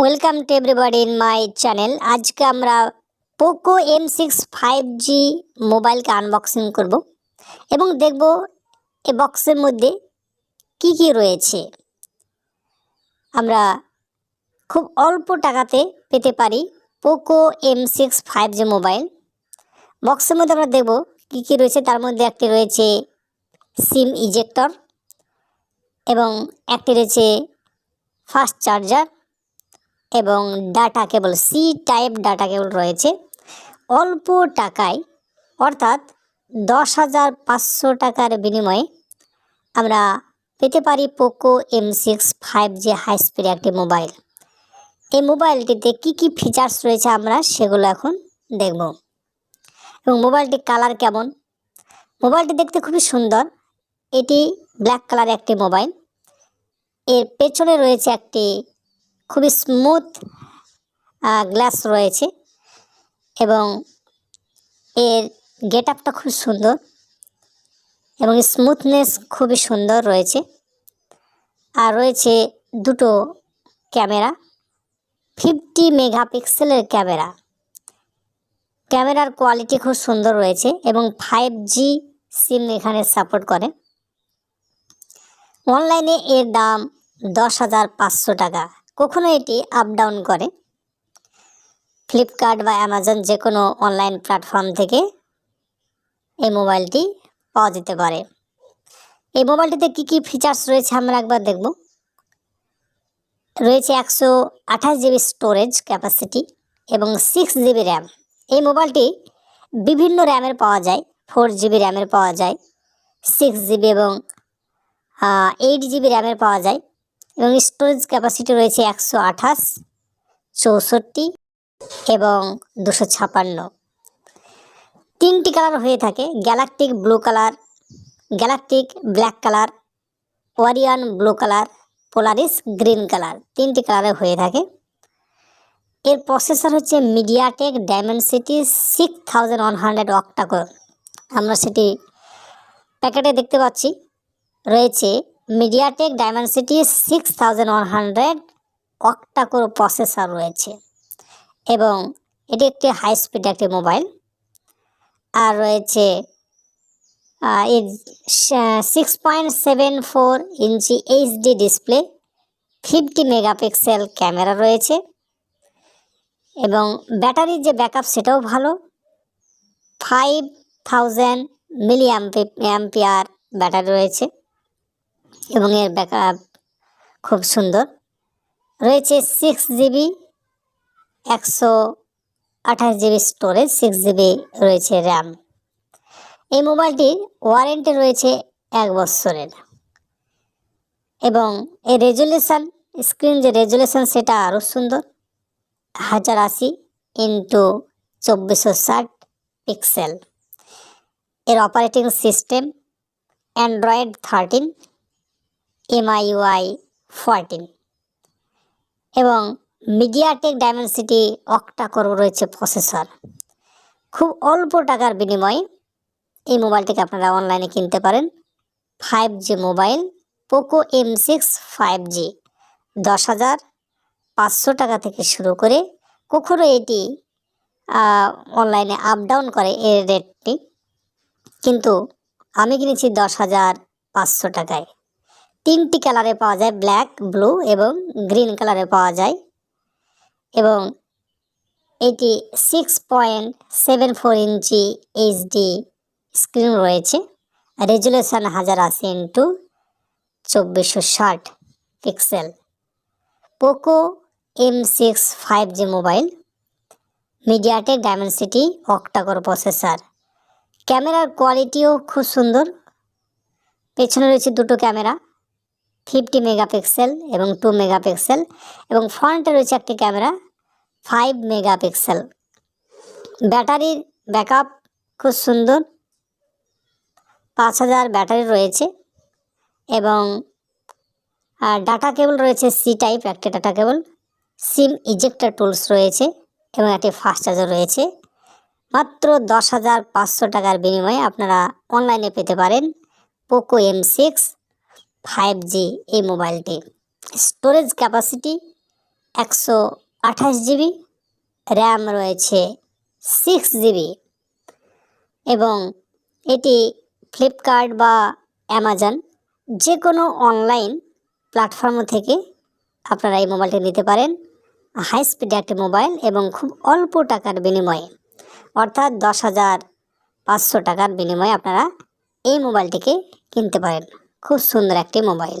Welcome to everybody in my channel আজকে আমরা Poco M six five G মোবাইলকে unboxing করব এবং দেখব এ বক্সের মধ্যে কি কি রয়েছে। আমরা খুব অল্প টাকাতে পেতে পারি Poco M six five G mobile বক্সের মধ্যে আমরা দেখব কি কি রয়েছে। তার মধ্যে একটি রয়েছে সিম ইজেক্টর এবং একটি রয়েছে ফাস্ট চার্জার এবং data cable C type data cable রয়েছে। অল্প টাকায়, অর্থাৎ দশ হাজার পাঁচশো টাকার বিনিময়ে আমরা পেতে পারি Poco M six five G high speed একটি মোবাইল। এই মোবাইলটিতে কি কি ফিচার্স রয়েছে আমরা সেগুলো এখন দেখব। এবং মোবাইলটির কালার কেমন? মোবাইলটি দেখতে খুবই সুন্দর। এটি ব্ল্যাক কালার একটি মোবাইল। এর পেছনে রয়েছে একটি খুবই স্মুথ গ্লাস রয়েছে এবং এর গেট আপটা খুব সুন্দর এবং স্মুথনেস খুবই সুন্দর রয়েছে। আর রয়েছে দুটো ক্যামেরা ফিফটি মেগাপিক্সেলের ক্যামেরা। ক্যামেরার কোয়ালিটি খুব সুন্দর রয়েছে এবং ফাইভ জি সিম এখানে সাপোর্ট করে। অনলাইনে এর দাম দশ হাজার পাঁচশো টাকা। কখনো এটি আপ ডাউন করে। ফ্লিপকার্ট বা অ্যামাজন যে কোনো অনলাইন প্ল্যাটফর্ম থেকে এই মোবাইলটি পাওয়া যেতে পারে। এই মোবাইলটিতে কী কী ফিচার্স রয়েছে আমরা একবার দেখব। রয়েছে একশো আঠাশ জিবি স্টোরেজ ক্যাপাসিটি এবং সিক্স জিবি র্যাম এই মোবাইলটি বিভিন্ন র্যামের পাওয়া যায় ফোর জিবি র্যামের পাওয়া যায় সিক্স জিবি এবং এইট জিবি র্যামের পাওয়া যায়। এবং স্টোরেজ ক্যাপাসিটি রয়েছে একশো আঠাশ, চৌষট্টি এবং দুশো ছাপান্ন। তিনটি কালার হয়ে থাকে galactic blue colour galactic black colour Orion blue colour Polaris green colour তিনটি কালারে হয়ে থাকে। এর প্রসেসর হচ্ছে MediaTek Dimensity six thousand one hundred octacore আমরা সেটি প্যাকেটে দেখতে পাচ্ছি, রয়েছে MediaTek Dimensity six thousand one hundred octacore processor রয়েছে এবং এটি একটি হাই স্পিড একটি মোবাইল আর রয়েছে six point seven four inch HD display fifty megapixel camera রয়েছে এবং ব্যাটারির যে ব্যাকআপ সেটাও ভালো ফাইভ থাউজেন্ড মিলি অ্যাম্পিয়ার ব্যাটারি রয়েছে। এবং এর ব্যাকআপ খুব সুন্দর। রয়েছে সিক্স জিবি একশো আঠাশ জিবি স্টোরেজ সিক্স জিবি রয়েছে র্যাম এই মোবাইলটির ওয়ারেন্টি রয়েছে এক বছরের। এবং এর রেজুলেশান স্ক্রিন যে রেজুলেশান সেটা আরও সুন্দর। হাজার আশি ইন্টু চব্বিশশো ষাট পিক্সেল এর operating system Android thirteen MIUI fourteen এবং মিডিয়াটেক ডায়মেন্সিটি অক্টা করো রয়েছে প্রসেসর খুব অল্প টাকার বিনিময়ে এই মোবাইলটিকে আপনারা অনলাইনে কিনতে পারেন। Five G mobile Poco M six five G দশ হাজার পাঁচশো টাকা থেকে শুরু করে কখনো এটি অনলাইনে আপ ডাউন করে এর রেটটি কিন্তু আমি কিনেছি দশ হাজার পাঁচশো টাকায়। তিনটি কালারে পাওয়া যায়, ব্ল্যাক, ব্লু এবং গ্রিন কালারে পাওয়া যায়। এবং এটি six point seven four inch HD screen রয়েছে। রেজুলেশন হাজার আশি ইন্টু চব্বিশশো ষাট pixel. Poco M six five G mobile. MediaTek Dimensity octacore processor. ক্যামেরার কোয়ালিটিও খুব সুন্দর। পেছনে রয়েছে দুটো ক্যামেরা। ফিফটি মেগাপিক্সেল এবং টু মেগাপিক্সেল এবং ফ্রন্টে রয়েছে একটি ক্যামেরা ফাইভ মেগাপিক্সেল। ব্যাটারির ব্যাকআপ খুব সুন্দর, পাঁচ হাজার ব্যাটারি রয়েছে এবং ডাটা কেবল রয়েছে সি টাইপ একটি data cable SIM ejector tools রয়েছে এবং একটি ফাস্ট চার্জার রয়েছে। মাত্র দশ হাজার পাঁচশো টাকার বিনিময়ে আপনারা অনলাইনে পেতে পারেন Poco M six five G এই মোবাইলটি। স্টোরেজ ক্যাপাসিটি একশো আঠাশ জিবি র্যাম রয়েছে সিক্স জিবি এবং এটি ফ্লিপকার্ট বা অ্যামাজন যে কোনো অনলাইন প্ল্যাটফর্ম থেকে আপনারা এই মোবাইলটি নিতে পারেন। হাই স্পিড একটি মোবাইল এবং খুব অল্প টাকার বিনিময়ে, অর্থাৎ দশ হাজার পাঁচশো টাকার বিনিময়ে আপনারা এই মোবাইলটিকে কিনতে পারেন। খুব সুন্দর একটি মোবাইল।